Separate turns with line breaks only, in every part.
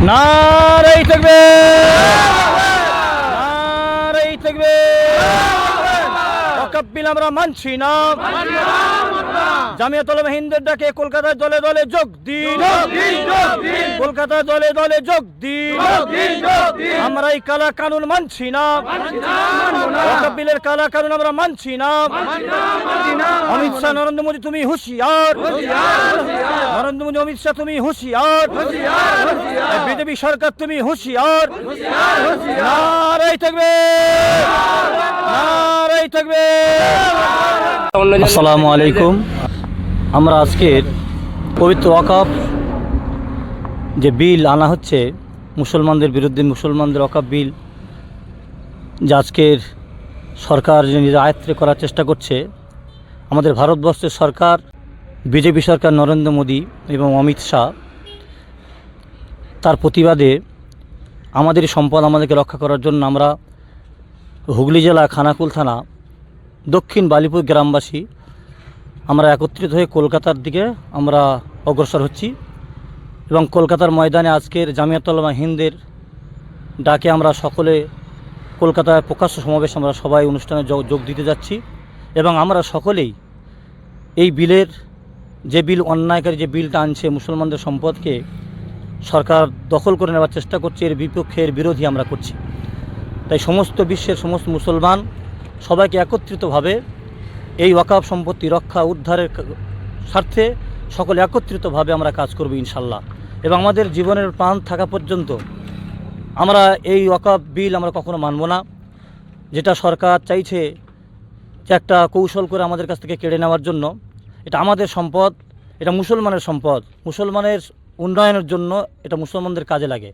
নারাই থাকবে অকাব্বিল আমরা মানছি না। জামিয়াতুল হিন্দের ডাকে কলকাতায় দলে দলে যোগ দিন। কলকাতায় দলে দলে যোগ দিন। আমরা এই কালা কানুন মানছি না। ওয়াকাব কালা কানুন আমরা মানছি না। অমিত শাহ, নরেন্দ্র মোদী, তুমি হুঁশিয়ার। নরেন্দ্র মোদী, অমিত শাহ, তুমি হুঁশিয়ার। বিজেপি সরকার, তুমি হুঁশিয়ার। নারাই থাকবে। নারাই থাকবে। আসসালামু আলাইকুম। আমরা আজকের পবিত্র ওয়াকাফ যে বিল আনা হচ্ছে মুসলমানদের বিরুদ্ধে, মুসলমানদের ওয়াকাফ বিল, যে আজকের সরকার যে নিজের আয়ত্তে করার চেষ্টা করছে, আমাদের ভারতবর্ষের সরকার, বিজেপি সরকার নরেন্দ্র মোদী এবং অমিত শাহ, তার প্রতিবাদে আমাদের সম্পদ আমাদেরকে রক্ষা করার জন্য আমরা হুগলি জেলা, খানাকুল থানা দক্ষিণ বালিপুর গ্রামবাসী, আমরা একত্রিত হয়ে কলকাতার দিকে আমরা অগ্রসর হচ্ছি এবং কলকাতার ময়দানে আজকের জামিয়াতুল্লামা হিন্দের ডাকে আমরা সকলে কলকাতায় প্রকাশ্য সমাবেশ আমরা সবাই অনুষ্ঠানে যোগ যোগ দিতে যাচ্ছি এবং আমরা সকলেই এই বিলের যে বিল অন্যায়কারী যে বিলটা আনছে মুসলমানদের সম্পদকে সরকার দখল করে নেওয়ার চেষ্টা করছে, এর বিপক্ষে এর বিরোধী আমরা করছি। তাই সমস্ত বিশ্বের সমস্ত মুসলমান সবাইকে একত্রিতভাবে এই ওয়াকাফ সম্পত্তি রক্ষা, উদ্ধারের স্বার্থে সকলে একত্রিতভাবে আমরা কাজ করব ইনশাল্লাহ। এবং আমাদের জীবনের প্রাণ থাকা পর্যন্ত আমরা এই ওয়াকাফ বিল আমরা কখনো মানব না। যেটা সরকার চাইছে যে একটা কৌশল করে আমাদের কাছ থেকে কেড়ে নেওয়ার জন্য, এটা আমাদের সম্পদ, এটা মুসলমানের সম্পদ। মুসলমানের উন্নয়নের জন্য এটা মুসলমানদের কাজে লাগে।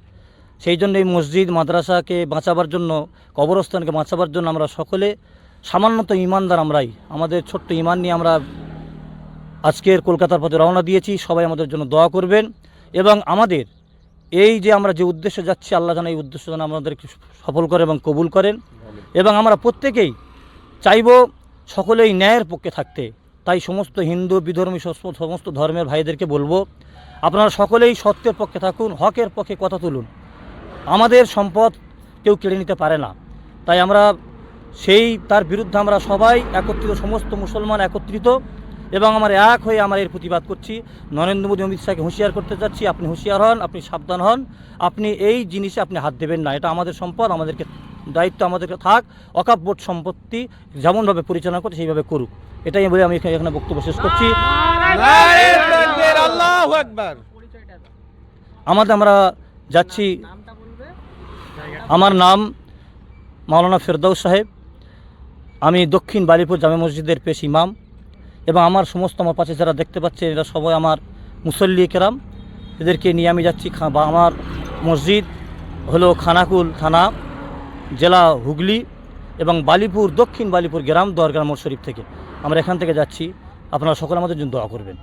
সেই জন্য এই মসজিদ, মাদ্রাসাকে বাঁচাবার জন্য, কবরস্থানকে বাঁচাবার জন্য আমরা সকলে, সামান্যত ইমানদার আমরাই। আমাদের ছোট্ট ইমান নিয়ে আমরা আজকের কলকাতার পথে রওনা দিয়েছি। সবাই আমাদের জন্য দোয়া করবেন এবং আমাদের এই যে আমরা যে উদ্দেশ্যে যাচ্ছি, আল্লাহ যেন এই উদ্দেশ্য যেন আমাদেরকে সফল করে এবং কবুল করেন। এবং আমরা প্রত্যেকেই চাইব সকলেই ন্যায়ের পক্ষে থাকতে। তাই সমস্ত হিন্দু, বিধর্মী, সমস্ত ধর্মের ভাইদেরকে বলব, আপনারা সকলেই সত্যের পক্ষে থাকুন, হকের পক্ষে কথা তুলুন। আমাদের সম্পদ কেউ কেড়ে নিতে পারে না। তাই আমরা সেই তার বিরুদ্ধে আমরা সবাই একত্রিত সমস্ত মুসলমান একত্রিত এবং আমার এক হয়ে আমরা এর প্রতিবাদ করছি। নরেন্দ্র মোদী অমিত শাহকে হুঁশিয়ার করতে চাচ্ছি আপনি হুঁশিয়ার হন আপনি সাবধান হন আপনি এই জিনিসে আপনি হাত দেবেন না। এটা আমাদের সম্পদ আমাদেরকে দায়িত্ব আমাদেরকে থাক অকাপ বোর্ড সম্পত্তি যেমনভাবে পরিচালনা করে সেইভাবে করুক। এটাই বলে আমি এখানে এখানে বক্তব্য শেষ করছি। আমাদের আমরা যাচ্ছি আমার নাম মাওলানা ফেরদৌস সাহেব। আমি দক্ষিণ বালিপুর জামে মসজিদের পেশ ইমাম এবং আমার সমস্ত আমার পাশে যারা দেখতে পাচ্ছেন, এরা সবাই আমার মুসল্লি কেরাম। এদেরকে নিয়ে আমি যাচ্ছি বা আমার মসজিদ হলো খানাকুল থানা, জেলা হুগলি এবং বালিপুর, দক্ষিণ বালিপুর গ্রাম দরগাহ মোড় শরীফ থেকে। আমরা এখান থেকে যাচ্ছি। আপনারা সকলে আমাদের জন্য দোয়া করবেন।